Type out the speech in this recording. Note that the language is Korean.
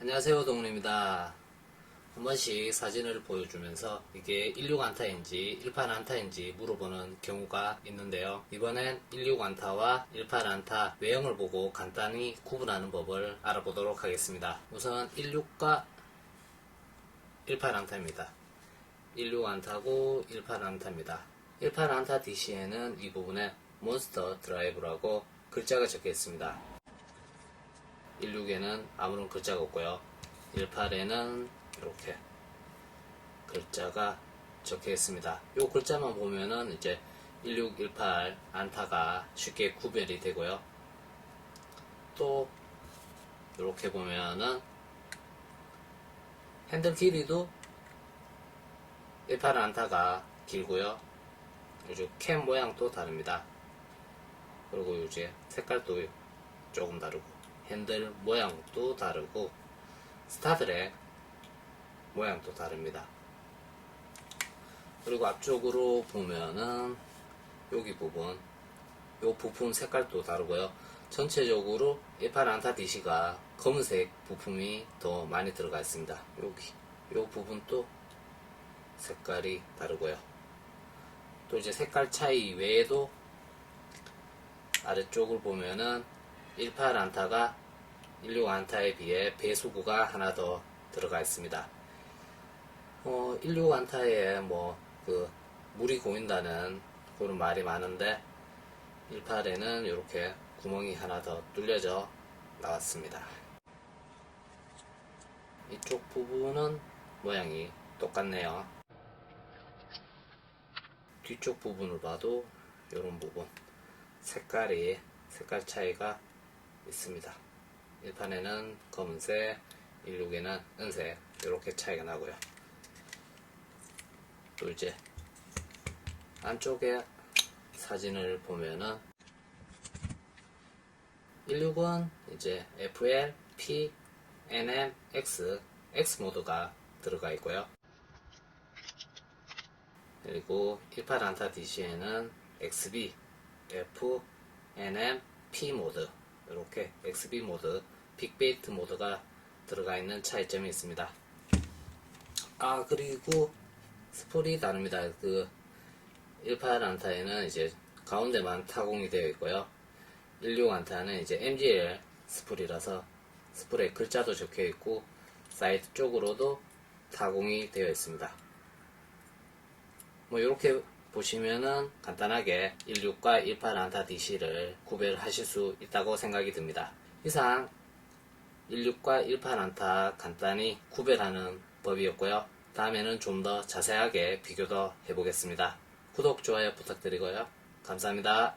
안녕하세요 동훈입니다. 한 번씩 사진을 보여주면서 이게 16 안타인지 18 안타인지 물어보는 경우가 있는데요. 이번엔 16 안타와 18 안타 외형을 보고 간단히 구분하는 법을 알아보도록 하겠습니다. 우선 16과 18 안타입니다. 16 안타고 18 안타입니다. 18 안타 DC에는 이 부분에 몬스터 드라이브라고 글자가 적혀 있습니다 16에는 아무런 글자가 없고요. 18에는 이렇게 글자가 적혀 있습니다. 이 글자만 보면은 이제 16, 18 안타가 쉽게 구별이 되고요. 또 이렇게 보면은 핸들 길이도 18 안타가 길고요. 요즘 캠 모양도 다릅니다. 그리고 이제 색깔도 조금 다르고 핸들 모양도 다르고 스타드랙 모양도 다릅니다. 그리고 앞쪽으로 보면은 여기 부분 요 부품 색깔도 다르고요. 전체적으로 18 안타 DC가 검은색 부품이 더 많이 들어가 있습니다. 여기 요 부분도 색깔이 다르고요. 또 이제 색깔 차이 외에도 아래쪽을 보면은 18 안타가 16 안타에 비해 배수구가 하나 더 들어가 있습니다. 어, 16 안타에 뭐 그 물이 고인다는 그런 말이 많은데 18에는 이렇게 구멍이 하나 더 뚫려져 나왔습니다. 이쪽 부분은 모양이 똑같네요. 뒤쪽 부분을 봐도 이런 부분 색깔이 색깔 차이가 있습니다. 1판에는 검은색, 16에는 은색 이렇게 차이가 나고요. 또 이제 안쪽에 사진을 보면은 16은 이제 FL, P, NM, X, X 모드가 들어가 있고요. 그리고 18 안타 DC에는 XB, F, NM, P 모드 이렇게 XB 모드, 빅베이트 모드가 들어가 있는 차이점이 있습니다. 아 그리고 스폴이 다릅니다. 그 18 안타에는 이제 가운데만 타공이 되어 있고요. 16 안타는 이제 MGL 스폴이라서 스폴에 글자도 적혀 있고 사이드 쪽으로도 타공이 되어 있습니다. 뭐 이렇게 보시면은 간단하게 16과 18 안타 DC를 구별하실 수 있다고 생각이 듭니다. 이상 16과 18 안타 간단히 구별하는 법이었고요. 다음에는 좀 더 자세하게 비교도 해보겠습니다. 구독, 좋아요 부탁드리고요. 감사합니다.